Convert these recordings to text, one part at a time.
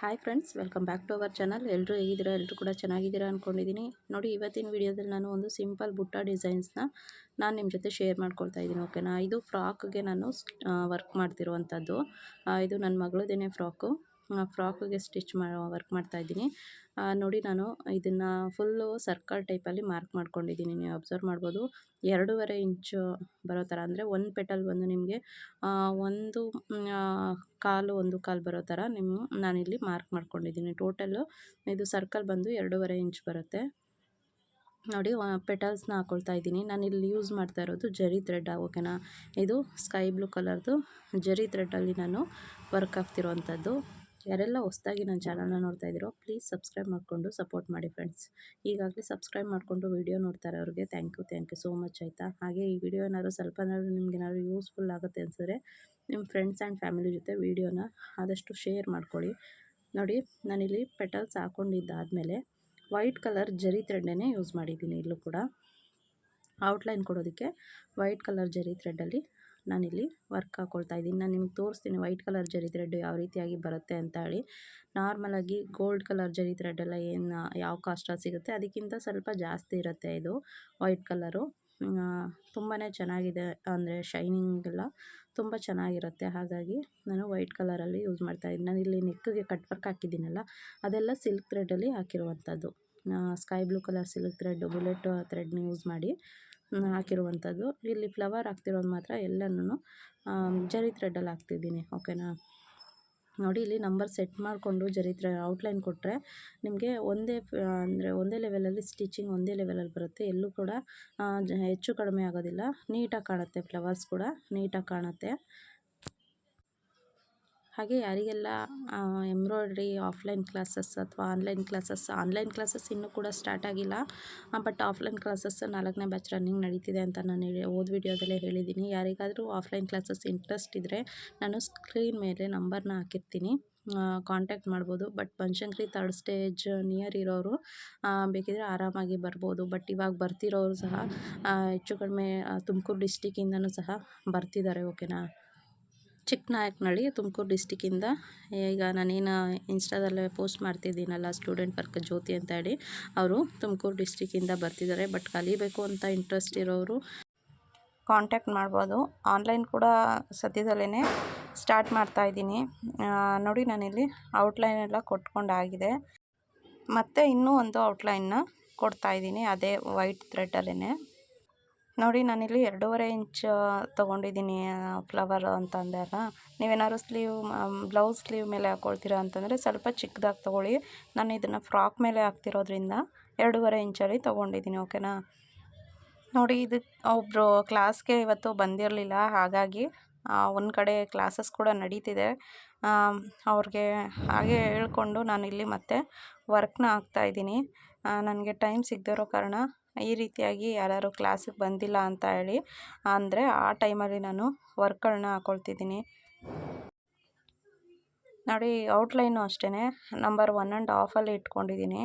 Hi friends welcome back to our channel ಎಲ್ಲರೂ ಹೇಗಿದ್ದೀರಾ? ಎಲ್ಲರೂ ಕೂಡ ಚೆನ್ನಾಗಿದ್ದೀರಾ ಅಂದ್ಕೊಂಡಿದ್ದೀನಿ ನೋಡಿ, ಇವತ್ತಿನ ವಿಡಿಯೋದಲ್ಲಿ ನಾನು ಒಂದು ಸಿಂಪಲ್ ಬುಟ್ಟ ಡಿಸೈನ್ಸ್ನ ನಾನು ನಿಮ್ಮ ಜೊತೆ ಶೇರ್ ಮಾಡ್ಕೊಳ್ತಾ ಇದ್ದೀನಿ ಓಕೆನಾ ಇದು ಫ್ರಾಕ್ಗೆ ನಾನು ವರ್ಕ್ ಮಾಡ್ತಿರುವಂಥದ್ದು. ಇದು ನನ್ನ ಮಗಳದೇನೆ ಫ್ರಾಕು ಫ್ರಾಕ್ಗೆ ಸ್ಟಿಚ್ ಮಾ, ವರ್ಕ್ ಮಾಡ್ತಾ ಇದ್ದೀನಿ. ನೋಡಿ ನಾನು ಇದನ್ನು ಫುಲ್ಲು ಸರ್ಕಲ್ ಟೈಪಲ್ಲಿ ಮಾರ್ಕ್ ಮಾಡ್ಕೊಂಡಿದ್ದೀನಿ. ನೀವು ಅಬ್ಸರ್ವ್ ಮಾಡ್ಬೋದು. ಎರಡೂವರೆ ಇಂಚು ಬರೋ ಥರ, ಅಂದರೆ ಒಂದು ಪೆಟಲ್ ಬಂದು ನಿಮಗೆ ಒಂದು ಕಾಲು ಒಂದು ಕಾಲು ಬರೋ ಥರ ನಿಮ್ಮ, ನಾನಿಲ್ಲಿ ಮಾರ್ಕ್ ಮಾಡ್ಕೊಂಡಿದ್ದೀನಿ. ಟೋಟಲ್ಲು ಇದು ಸರ್ಕಲ್ ಬಂದು ಎರಡೂವರೆ ಇಂಚ್ ಬರುತ್ತೆ. ನೋಡಿ ಪೆಟಲ್ಸ್ನ ಹಾಕೊಳ್ತಾ ಇದ್ದೀನಿ. ನಾನು ಇಲ್ಲಿ ಯೂಸ್ ಮಾಡ್ತಾ ಇರೋದು ಜರಿ ಥ್ರೆಡ್, ಓಕೆನಾ? ಇದು ಸ್ಕೈ ಬ್ಲೂ ಕಲರ್ದು ಜರಿ ಥ್ರೆಡ್ಡಲ್ಲಿ ನಾನು ವರ್ಕ್ ಆಗ್ತಿರೋವಂಥದ್ದು ಯಾರೆಲ್ಲ ಹೊಸ್ದಾಗಿ ನನ್ನ ಚಾನಲ್ನ ನೋಡ್ತಾ ಇದ್ದೀರೋ ಪ್ಲೀಸ್ ಸಬ್ಸ್ಕ್ರೈಬ್ ಮಾಡಿಕೊಂಡು ಸಪೋರ್ಟ್ ಮಾಡಿ ಫ್ರೆಂಡ್ಸ್ ಈಗಾಗಲೇ ಸಬ್ಸ್ಕ್ರೈಬ್ ಮಾಡಿಕೊಂಡು ವಿಡಿಯೋ ನೋಡ್ತಾರೆ ಅವ್ರಿಗೆ. Thank you thank you so much ಆಯಿತಾ? ಹಾಗೆ ಈ ವಿಡಿಯೋ ಏನಾದ್ರು ಸ್ವಲ್ಪ ಏನಾದ್ರು ನಿಮ್ಗೆ ಏನಾದ್ರು ಯೂಸ್ಫುಲ್ ಆಗುತ್ತೆ ಅನಿಸಿದ್ರೆ ನಿಮ್ಮ ಫ್ರೆಂಡ್ಸ್ ಆ್ಯಂಡ್ ಫ್ಯಾಮಿಲಿ ಜೊತೆ ವೀಡಿಯೋನ ಆದಷ್ಟು ಶೇರ್ ಮಾಡ್ಕೊಳ್ಳಿ. ನೋಡಿ, ನಾನಿಲ್ಲಿ ಪೆಟಲ್ಸ್ ಹಾಕ್ಕೊಂಡಿದ್ದಾದಮೇಲೆ ವೈಟ್ ಕಲರ್ ಜರಿ ಥ್ರೆಡ್ಡನ್ನೇ ಯೂಸ್ ಮಾಡಿದ್ದೀನಿ ಇಲ್ಲೂ ಕೂಡ. ಔಟ್ಲೈನ್ ಕೊಡೋದಕ್ಕೆ ವೈಟ್ ಕಲರ್ ಜರಿ ಥ್ರೆಡ್ಡಲ್ಲಿ ನಾನಿಲ್ಲಿ ವರ್ಕ್ ಹಾಕ್ಕೊಳ್ತಾ ಇದ್ದೀನಿ. ನಾನು ನಿಮ್ಗೆ ತೋರಿಸ್ತೀನಿ ವೈಟ್ ಕಲರ್ ಜರಿ ಥ್ರೆಡ್ ಯಾವ ರೀತಿಯಾಗಿ ಬರುತ್ತೆ ಅಂತ ಹೇಳಿ ನಾರ್ಮಲಾಗಿ ಗೋಲ್ಡ್ ಕಲರ್ ಜರಿ ಥ್ರೆಡ್ಡೆಲ್ಲ ಏನು, ಯಾವ ಕಾಸ್ಟಲ್ಲಿ ಸಿಗುತ್ತೆ, ಅದಕ್ಕಿಂತ ಸ್ವಲ್ಪ ಜಾಸ್ತಿ ಇರುತ್ತೆ ಇದು ವೈಟ್ ಕಲರು. ತುಂಬಾ ಚೆನ್ನಾಗಿದೆ ಅಂದರೆ ಶೈನಿಂಗ್ ಎಲ್ಲ ತುಂಬ ಚೆನ್ನಾಗಿರುತ್ತೆ. ಹಾಗಾಗಿ ನಾನು ವೈಟ್ ಕಲರಲ್ಲಿ ಯೂಸ್ ಮಾಡ್ತಾ ಇದ್ದೀನಿ. ನಾನು ಇಲ್ಲಿ ನೆಕ್ಕಿಗೆ ಕಟ್ ವರ್ಕ್ ಹಾಕಿದ್ದೀನಲ್ಲ, ಅದೆಲ್ಲ ಸಿಲ್ಕ್ ಥ್ರೆಡಲ್ಲಿ ಹಾಕಿರುವಂಥದ್ದು. Sky blue colour silk thread, bullet ಥ್ರೆಡ್ನ ಯೂಸ್ ಮಾಡಿ ಹಾಕಿರುವಂಥದ್ದು. ಇಲ್ಲಿ ಫ್ಲವರ್ ಹಾಕ್ತಿರೋದು ಮಾತ್ರ ಎಲ್ಲನೂ ಜರಿ ಥ್ರೆಡ್ಡಲ್ಲಿ ಹಾಕ್ತಿದ್ದೀನಿ, ಓಕೆನಾ? ನೋಡಿ, ಇಲ್ಲಿ ನಂಬರ್ ಸೆಟ್ ಮಾಡಿಕೊಂಡು ಜರಿ ಥ್ರೆ ಔಟ್ಲೈನ್ ಕೊಟ್ಟರೆ ನಿಮಗೆ ಒಂದೇ ಅಂದರೆ ಒಂದೇ ಲೆವೆಲಲ್ಲಿ ಸ್ಟಿಚಿಂಗ್ ಒಂದೇ ಲೆವೆಲಲ್ಲಿ ಬರುತ್ತೆ. ಎಲ್ಲೂ ಕೂಡ ಹೆಚ್ಚು ಕಡಿಮೆ ಆಗೋದಿಲ್ಲ. ನೀಟಾಗಿ ಕಾಣುತ್ತೆ ಫ್ಲವರ್ಸ್ ಕೂಡ, ನೀಟಾಗಿ ಕಾಣುತ್ತೆ. ಹಾಗೆ ಯಾರಿಗೆಲ್ಲ ಎಂಬ್ರಾಯ್ಡ್ರಿ ಆಫ್ಲೈನ್ ಕ್ಲಾಸಸ್ ಅಥವಾ ಆನ್ಲೈನ್ ಕ್ಲಾಸಸ್ ಆನ್ಲೈನ್ ಕ್ಲಾಸಸ್ ಇನ್ನೂ ಕೂಡ ಸ್ಟಾರ್ಟ್ ಆಗಿಲ್ಲ ಬಟ್ ಆಫ್ಲೈನ್ ಕ್ಲಾಸಸ್ ನಾಲ್ಕನೇ ಬ್ಯಾಚ್ ರನ್ನಿಂಗ್ ನಡೀತಿದೆ ಅಂತ ನಾನು ಹೇಳಿ ಓದ್ ವಿಡಿಯೋದಲ್ಲೇ ಹೇಳಿದ್ದೀನಿ. ಯಾರಿಗಾದರೂ ಆಫ್ಲೈನ್ ಕ್ಲಾಸಸ್ ಇಂಟ್ರೆಸ್ಟ್ ಇದ್ದರೆ ನಾನು ಸ್ಕ್ರೀನ್ ಮೇಲೆ ನಂಬರ್ನ ಹಾಕಿರ್ತೀನಿ. ಕಾಂಟ್ಯಾಕ್ಟ್ ಮಾಡ್ಬೋದು. But Banashankari third stage near ಇರೋರು ಬೇಕಿದ್ರೆ ಆರಾಮಾಗಿ ಬರ್ಬೋದು. ಬಟ್ ಇವಾಗ ಬರ್ತಿರೋರು ಸಹ ಹೆಚ್ಚು ಕಡಿಮೆ ತುಮಕೂರು ಡಿಸ್ಟಿಕ್ಕಿಂದನೂ ಸಹ ಬರ್ತಿದ್ದಾರೆ ಓಕೆನಾ ಚಿಕ್ಕನಾಯಕನಹಳ್ಳಿ, ತುಮಕೂರು ಡಿಸ್ಟಿಕ್ಕಿಂದ ಈಗ ನಾನೇನು ಇನ್ಸ್ಟಾದಲ್ಲೇ ಪೋಸ್ಟ್ ಮಾಡ್ತಿದ್ದೀನಲ್ಲ ಸ್ಟೂಡೆಂಟ್ ವರ್ಕ್ ಜ್ಯೋತಿ ಅಂತ ಹೇಳಿ. ಅವರು ತುಮಕೂರು ಡಿಸ್ಟಿಕ್ಕಿಂದ ಬರ್ತಿದ್ದಾರೆ ಬಟ್ ಕಲಿಬೇಕು ಅಂತ ಇಂಟ್ರೆಸ್ಟ್ ಇರೋರು ಕಾಂಟ್ಯಾಕ್ಟ್ ಮಾಡ್ಬೋದು. ಆನ್ಲೈನ್ ಕೂಡ ಸದ್ಯದಲ್ಲೇ ಸ್ಟಾರ್ಟ್ ಮಾಡ್ತಾ ಇದ್ದೀನಿ. ನೋಡಿ ನಾನಿಲ್ಲಿ ಔಟ್ಲೈನ್ ಎಲ್ಲ ಕೊಟ್ಕೊಂಡಾಗಿದೆ. ಮತ್ತು ಇನ್ನೂ ಒಂದು ಔಟ್ಲೈನ್ನ ಕೊಡ್ತಾ ಇದ್ದೀನಿ, ಅದೇ ವೈಟ್ ಥ್ರೆಡ್ಡಲ್ಲೇ ನೋಡಿ, ನಾನಿಲ್ಲಿ ಎರಡೂವರೆ ಇಂಚ್ ತೊಗೊಂಡಿದ್ದೀನಿ ಫ್ಲವರ್ ಅಂತ ಅಂದೆ ಅಲ್ಲ ನೀವೇನಾದ್ರು ಸ್ಲೀವ್ ಬ್ಲೌಸ್ ಸ್ಲೀವ್ ಮೇಲೆ ಹಾಕ್ಕೊಳ್ತೀರಾ ಅಂತಂದರೆ ಸ್ವಲ್ಪ ಚಿಕ್ಕದಾಗಿ ತೊಗೊಳ್ಳಿ. ನಾನು ಇದನ್ನು ಫ್ರಾಕ್ ಮೇಲೆ ಹಾಕ್ತಿರೋದ್ರಿಂದ ಎರಡೂವರೆ ಇಂಚಲ್ಲಿ ತೊಗೊಂಡಿದ್ದೀನಿ, ಓಕೆನಾ? ನೋಡಿ, ಇದು ಒಬ್ಬರು ಕ್ಲಾಸ್ಗೆ ಇವತ್ತು ಬಂದಿರಲಿಲ್ಲ, ಹಾಗಾಗಿ ಒಂದು ಕಡೆ ಕ್ಲಾಸಸ್ ಕೂಡ ನಡೀತಿದೆ. ಅವ್ರಿಗೆ ಹಾಗೆ ಹೇಳ್ಕೊಂಡು ನಾನು ಇಲ್ಲಿ ಮತ್ತೆ ವರ್ಕ್ನ ಹಾಕ್ತಾಯಿದ್ದೀನಿ ನನಗೆ ಟೈಮ್ ಸಿಗದೇ ಕಾರಣ ಈ ರೀತಿಯಾಗಿ ಯಾರು ಕ್ಲಾಸಿಗೆ ಬಂದಿಲ್ಲ ಅಂತ ಹೇಳಿ, ಅಂದರೆ ಆ ಟೈಮಲ್ಲಿ ನಾನು ವರ್ಕ್ಗಳನ್ನ ಹಾಕ್ಕೊಳ್ತಿದ್ದೀನಿ ನೋಡಿ, ಔಟ್ಲೈನು ಅಷ್ಟೇ ನಂಬರ್ ಒನ್ ಆ್ಯಂಡ್ ಆಫಲ್ಲಿ ಇಟ್ಕೊಂಡಿದ್ದೀನಿ.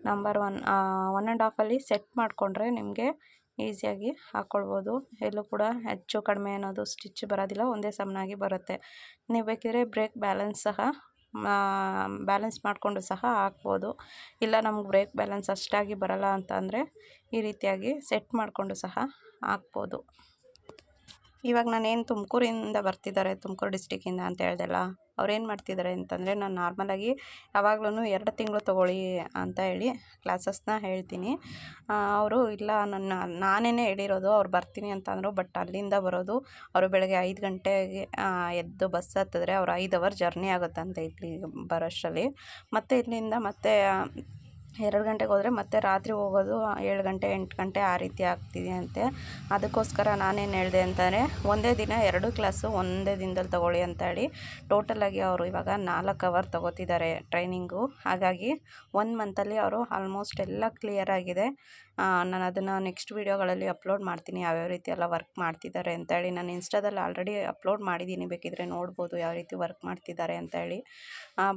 ನಂಬರ್ ಒನ್ ಒನ್ ಆ್ಯಂಡ್ ಆಫಲ್ಲಿ ಸೆಟ್ ಮಾಡಿಕೊಂಡ್ರೆ ನಿಮಗೆ ಈಸಿಯಾಗಿ ಹಾಕ್ಕೊಳ್ಬೋದು ಎಲ್ಲೂ ಕೂಡ ಹೆಚ್ಚು ಕಡಿಮೆ ಅನ್ನೋದು ಸ್ಟಿಚ್ ಬರೋದಿಲ್ಲ, ಒಂದೇ ಸಮನಾಗಿ ಬರುತ್ತೆ. ನೀವು ಬೇಕಿದ್ರೆ ಬ್ರೇಕ್ ಬ್ಯಾಲೆನ್ಸ್ ಸಹ ಬ್ಯಾಲೆನ್ಸ್ ಮಾಡಿಕೊಂಡು ಸಹ ಹಾಕ್ಬೋದು. ಇಲ್ಲ ನಮ್ಗೆ ಬ್ರೇಕ್ ಬ್ಯಾಲೆನ್ಸ್ ಅಷ್ಟಾಗಿ ಬರಲ್ಲ ಅಂತ ಅಂದರೆ ಈ ರೀತಿಯಾಗಿ ಸೆಟ್ ಮಾಡಿಕೊಂಡು ಸಹ ಹಾಕ್ಬೋದು. ಇವಾಗ ನಾನೇನು ತುಮಕೂರಿಂದ ಬರ್ತಿದ್ದಾರೆ, ತುಮಕೂರು ಡಿಸ್ಟಿಕ್ಕಿಂದ ಅಂತ ಹೇಳ್ದಲ್ಲ, ಅವ್ರೇನು ಮಾಡ್ತಿದ್ದಾರೆ ಅಂತಂದರೆ ನಾನು ನಾರ್ಮಲಾಗಿ ಯಾವಾಗ್ಲೂ ಎರಡು ತಿಂಗಳು ತೊಗೊಳ್ಳಿ ಅಂತ ಹೇಳಿ ಕ್ಲಾಸಸ್ನ ಹೇಳ್ತೀನಿ. ಅವರು ಇಲ್ಲ ನನ್ನ ನಾನೇ ಹೇಳಿರೋದು ಅವ್ರು ಬರ್ತೀನಿ ಅಂತಂದರು ಬಟ್ ಅಲ್ಲಿಂದ ಬರೋದು ಅವರು ಬೆಳಗ್ಗೆ ಐದು ಗಂಟೆಗೆ ಎದ್ದು ಬಸ್ ಹತ್ತಿದ್ರೆ ಅವ್ರು ಐದು ಅವರ್ ಜರ್ನಿ ಆಗುತ್ತಂತೆ ಇಲ್ಲಿ ಬರೋಷ್ಟರಲ್ಲಿ. ಮತ್ತು ಇಲ್ಲಿಂದ ಮತ್ತೆ ಎರಡು ಗಂಟೆಗೆ ಹೋದರೆ ಮತ್ತೆ ರಾತ್ರಿ ಹೋಗೋದು ಏಳು ಗಂಟೆ, ಎಂಟು ಗಂಟೆ ಆ ರೀತಿ ಆಗ್ತಿದೆ ಅಂತೆ ಅದಕ್ಕೋಸ್ಕರ ನಾನೇನು ಹೇಳಿದೆ ಅಂತಂದರೆ, ಒಂದೇ ದಿನ ಎರಡು ಕ್ಲಾಸು ಒಂದೇ ದಿನದಲ್ಲಿ ತೊಗೊಳ್ಳಿ ಹೇಳಿ ಟೋಟಲಾಗಿ ಅವರು ಇವಾಗ ನಾಲ್ಕು ಅವರ್ ತೊಗೋತಿದ್ದಾರೆ ಟ್ರೈನಿಂಗು ಹಾಗಾಗಿ ಒನ್ ಮಂತಲ್ಲಿ ಅವರು ಆಲ್ಮೋಸ್ಟ್ ಎಲ್ಲ ಕ್ಲಿಯರ್ ಆಗಿದೆ. ನಾನು ಅದನ್ನು ನೆಕ್ಸ್ಟ್ ವೀಡಿಯೋಗಳಲ್ಲಿ ಅಪ್ಲೋಡ್ ಮಾಡ್ತೀನಿ, ಯಾವ್ಯಾವ ರೀತಿ ಎಲ್ಲ ವರ್ಕ್ ಮಾಡ್ತಿದ್ದಾರೆ ಅಂತೇಳಿ. ನಾನು ಇನ್ಸ್ಟಾದಲ್ಲಿ ಆಲ್ರೆಡಿ ಅಪ್ಲೋಡ್ ಮಾಡಿದ್ದೀನಿ, ಬೇಕಿದ್ರೆ ನೋಡ್ಬೋದು ಯಾವ ರೀತಿ ವರ್ಕ್ ಮಾಡ್ತಿದ್ದಾರೆ ಅಂತ ಹೇಳಿ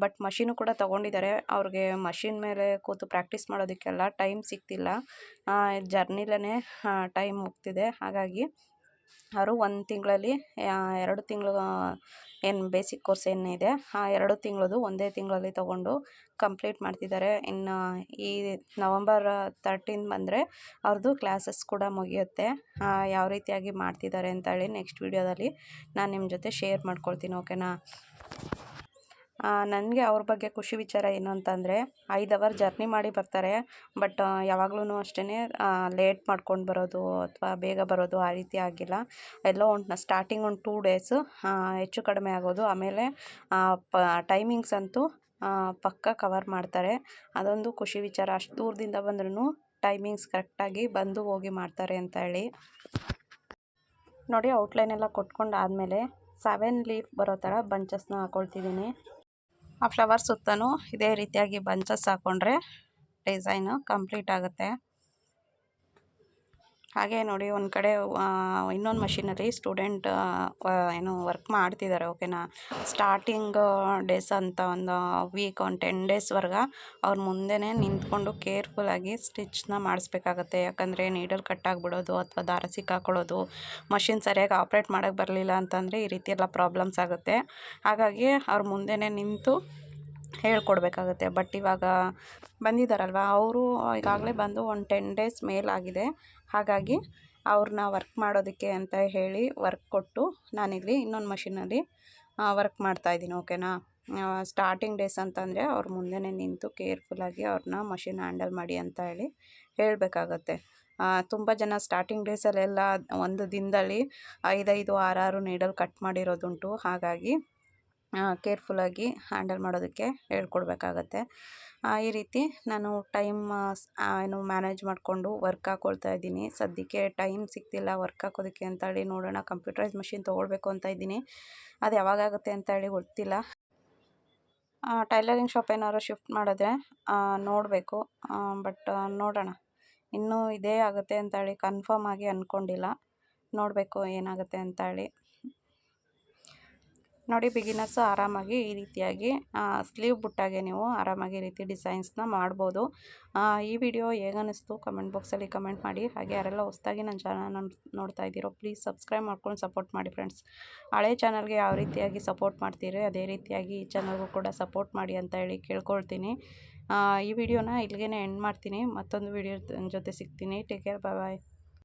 ಬಟ್ ಮಷೀನು ಕೂಡ ತೊಗೊಂಡಿದ್ದಾರೆ ಅವ್ರಿಗೆ ಮಷೀನ್ ಮೇಲೆ ಕೂತು ಪ್ರಾಕ್ಟೀಸ್ ಮಾಡೋದಕ್ಕೆಲ್ಲ ಟೈಮ್ ಸಿಗ್ತಿಲ್ಲ. ಜರ್ನಿಲೇ ಟೈಮ್ ಹೋಗ್ತಿದೆ. ಹಾಗಾಗಿ ಅವರು ಒಂದು ತಿಂಗಳಲ್ಲಿ ಎರಡು ತಿಂಗಳು ಏನು ಬೇಸಿಕ್ ಕೋರ್ಸ್ ಏನಿದೆ ಆ ಎರಡು ತಿಂಗಳದು ಒಂದೇ ತಿಂಗಳಲ್ಲಿ ತೊಗೊಂಡು ಕಂಪ್ಲೀಟ್ ಮಾಡ್ತಿದ್ದಾರೆ ಇನ್ನು ಈ ನವಂಬರ್ ತರ್ಟೀನ್ ಬಂದರೆ ಅವ್ರದ್ದು ಕ್ಲಾಸಸ್ ಕೂಡ ಮುಗಿಯುತ್ತೆ. ಯಾವ ರೀತಿಯಾಗಿ ಮಾಡ್ತಿದ್ದಾರೆ ಅಂತೇಳಿ ನೆಕ್ಸ್ಟ್ ವೀಡಿಯೋದಲ್ಲಿ ನಾನು ನಿಮ್ಮ ಜೊತೆ ಶೇರ್ ಮಾಡ್ಕೊಳ್ತೀನಿ ಓಕೆನಾ ನನಗೆ ಅವ್ರ ಬಗ್ಗೆ ಖುಷಿ ವಿಚಾರ ಏನು ಅಂತಂದರೆ, ಐದು ಅವರ್ ಜರ್ನಿ ಮಾಡಿ ಬರ್ತಾರೆ. ಬಟ್ ಯಾವಾಗ್ಲೂ ಅಷ್ಟೇ ಲೇಟ್ ಮಾಡ್ಕೊಂಡು ಬರೋದು ಅಥವಾ ಬೇಗ ಬರೋದು ಆ ರೀತಿ ಆಗಿಲ್ಲ. ಎಲ್ಲೋ ಒಂದು ಸ್ಟಾರ್ಟಿಂಗ್ ಒಂದು ಟೂ ಡೇಸು ಹೆಚ್ಚು ಕಡಿಮೆ ಆಗೋದು. ಆಮೇಲೆ ಪ ಟೈಮಿಂಗ್ಸ್ ಅಂತೂ ಪಕ್ಕ ಕವರ್ ಮಾಡ್ತಾರೆ. ಅದೊಂದು ಖುಷಿ ವಿಚಾರ. ಅಷ್ಟು ದೂರದಿಂದ ಬಂದ್ರೂ ಟೈಮಿಂಗ್ಸ್ ಕರೆಕ್ಟಾಗಿ ಬಂದು ಹೋಗಿ ಮಾಡ್ತಾರೆ ಅಂತ ಹೇಳಿ. ನೋಡಿ ಔಟ್ಲೈನ್ ಎಲ್ಲ ಕೊಟ್ಕೊಂಡು ಆದಮೇಲೆ ಸೆವೆನ್ ಲೀಫ್ ಬರೋ ಥರ ಬಂಚಸ್ನ ಹಾಕ್ಕೊಳ್ತಿದ್ದೀನಿ ಆ ಫ್ಲವರ್ ಸುತ್ತಲೂ ಇದೇ ರೀತಿಯಾಗಿ ಬಂಚಸ್ ಹಾಕೊಂಡ್ರೆ ಡಿಸೈನು ಕಂಪ್ಲೀಟ್ ಆಗುತ್ತೆ. ಹಾಗೆ ನೋಡಿ ಒಂದು ಕಡೆ ಇನ್ನೊಂದು ಮಷೀನಲ್ಲಿ ಸ್ಟೂಡೆಂಟ್ ಏನು ವರ್ಕ್ ಮಾಡ್ತಿದ್ದಾರೆ ಓಕೆನಾ ಸ್ಟಾರ್ಟಿಂಗ್ ಡೇಸ್ ಅಂತ ಒಂದು ವೀಕ್ ಒಂದು ಟೆನ್ ಡೇಸ್ವರೆಗೆ ಅವ್ರ ಮುಂದೆನೇ ನಿಂತ್ಕೊಂಡು ಕೇರ್ಫುಲ್ಲಾಗಿ ಸ್ಟಿಚ್ನ ಮಾಡಿಸ್ಬೇಕಾಗತ್ತೆ. ಯಾಕಂದರೆ ನೀಡಲ್ ಕಟ್ ಆಗಿಬಿಡೋದು ಅಥವಾ ದಾರ ಸಿಕ್ಕಾಕೊಳ್ಳೋದು ಮಷಿನ್ ಸರಿಯಾಗಿ ಆಪ್ರೇಟ್ ಮಾಡೋಕ್ಕೆ ಬರಲಿಲ್ಲ ಅಂತಂದರೆ ಈ ರೀತಿ ಎಲ್ಲ ಪ್ರಾಬ್ಲಮ್ಸ್ ಆಗುತ್ತೆ. ಹಾಗಾಗಿ ಅವ್ರ ಮುಂದೆನೇ ನಿಂತು ಹೇಳ್ಕೊಡ್ಬೇಕಾಗತ್ತೆ. ಬಟ್ ಇವಾಗ ಬಂದಿದ್ದಾರಲ್ವ ಅವರು ಈಗಾಗಲೇ ಬಂದು ಒಂದು ಟೆನ್ ಡೇಸ್ ಮೇಲಾಗಿದೆ. ಹಾಗಾಗಿ ಅವ್ರನ್ನ ವರ್ಕ್ ಮಾಡೋದಕ್ಕೆ ಅಂತ ಹೇಳಿ ವರ್ಕ್ ಕೊಟ್ಟು ನಾನಿಲ್ಲಿ ಇನ್ನೊಂದು ಮಷಿನಲ್ಲಿ ವರ್ಕ್ ಮಾಡ್ತಾಯಿದ್ದೀನಿ ಓಕೆನಾ ಸ್ಟಾರ್ಟಿಂಗ್ ಡೇಸ್ ಅಂತಂದರೆ ಅವ್ರ ಮುಂದೆನೇ ನಿಂತು ಕೇರ್ಫುಲ್ಲಾಗಿ ಅವ್ರನ್ನ ಮಷಿನ್ ಹ್ಯಾಂಡಲ್ ಮಾಡಿ ಅಂತ ಹೇಳಿ ಹೇಳಬೇಕಾಗತ್ತೆ. ತುಂಬ ಜನ ಸ್ಟಾರ್ಟಿಂಗ್ ಡೇಸಲ್ಲೆಲ್ಲ ಒಂದು ದಿನದಲ್ಲಿ ಐದೈದು ಆರಾರು ನೀಡಲ್ ಕಟ್ ಮಾಡಿರೋದುಂಟು. ಹಾಗಾಗಿ ಕೇರ್ಫುಲ್ಲಾಗಿ ಹ್ಯಾಂಡಲ್ ಮಾಡೋದಕ್ಕೆ ಹೇಳ್ಕೊಡ್ಬೇಕಾಗತ್ತೆ. ಈ ರೀತಿ ನಾನು ಟೈಮ್ ಏನು ಮ್ಯಾನೇಜ್ ಮಾಡಿಕೊಂಡು ವರ್ಕ್ ಹಾಕ್ಕೊಳ್ತಾ ಇದ್ದೀನಿ. ಸದ್ಯಕ್ಕೆ ಟೈಮ್ ಸಿಗ್ತಿಲ್ಲ ವರ್ಕ್ ಹಾಕೋದಕ್ಕೆ ಅಂತೇಳಿ ನೋಡೋಣ ಕಂಪ್ಯೂಟ್ರೈಸ್ ಮಷಿನ್ ತೊಗೊಳ್ಬೇಕು ಅಂತ ಇದ್ದೀನಿ. ಅದು ಯಾವಾಗಾಗುತ್ತೆ ಅಂತ ಹೇಳಿ ಗೊತ್ತಿಲ್ಲ ಟೈಲರಿಂಗ್ ಶಾಪ್ ಏನಾದ್ರು ಶಿಫ್ಟ್ ಮಾಡಿದ್ರೆ ನೋಡಬೇಕು. ಬಟ್ ನೋಡೋಣ. ಇನ್ನೂ ಇದೇ ಆಗುತ್ತೆ ಅಂತ ಹೇಳಿ ಕನ್ಫರ್ಮ್ ಆಗಿ ಅಂದ್ಕೊಂಡಿಲ್ಲ ನೋಡಬೇಕು ಏನಾಗುತ್ತೆ ಅಂತೇಳಿ. ನೋಡಿ ಬಿಗಿನರ್ಸು ಆರಾಮಾಗಿ ಈ ರೀತಿಯಾಗಿ ಸ್ಲೀವ್ ಬುಟ್ಟಾಗೆ ನೀವು ಆರಾಮಾಗಿ ಈ ರೀತಿ ಡಿಸೈನ್ಸ್ನ ಮಾಡ್ಬೋದು. ಈ ವಿಡಿಯೋ ಹೇಗನ್ನಿಸ್ತು ಕಮೆಂಟ್ ಬಾಕ್ಸಲ್ಲಿ ಕಮೆಂಟ್ ಮಾಡಿ. ಹಾಗೆ ಯಾರೆಲ್ಲ ಹೊಸ್ದಾಗಿ ನನ್ನ ಚಾನಲ್ನ ನೋಡ್ತಾ ಇದ್ದೀರೋ ಪ್ಲೀಸ್ ಸಬ್ಸ್ಕ್ರೈಬ್ ಮಾಡ್ಕೊಂಡು ಸಪೋರ್ಟ್ ಮಾಡಿ ಫ್ರೆಂಡ್ಸ್ ಹಳೆ ಚಾನಲ್ಗೆ ಯಾವ ರೀತಿಯಾಗಿ ಸಪೋರ್ಟ್ ಮಾಡ್ತೀರಿ, ಅದೇ ರೀತಿಯಾಗಿ ಈ ಚಾನಲ್ಗೂ ಕೂಡ ಸಪೋರ್ಟ್ ಮಾಡಿ ಅಂತ ಹೇಳಿ ಕೇಳ್ಕೊಳ್ತೀನಿ. ಈ ವಿಡಿಯೋನ ಇಲ್ಲಿಗೆ ಎಂಡ್ ಮಾಡ್ತೀನಿ. ಮತ್ತೊಂದು ವಿಡಿಯೋ ಜೊತೆ ಸಿಗ್ತೀನಿ. ಟೇಕ್ ಕೇರ್ ಬಾಯ್ ಬಾಯ್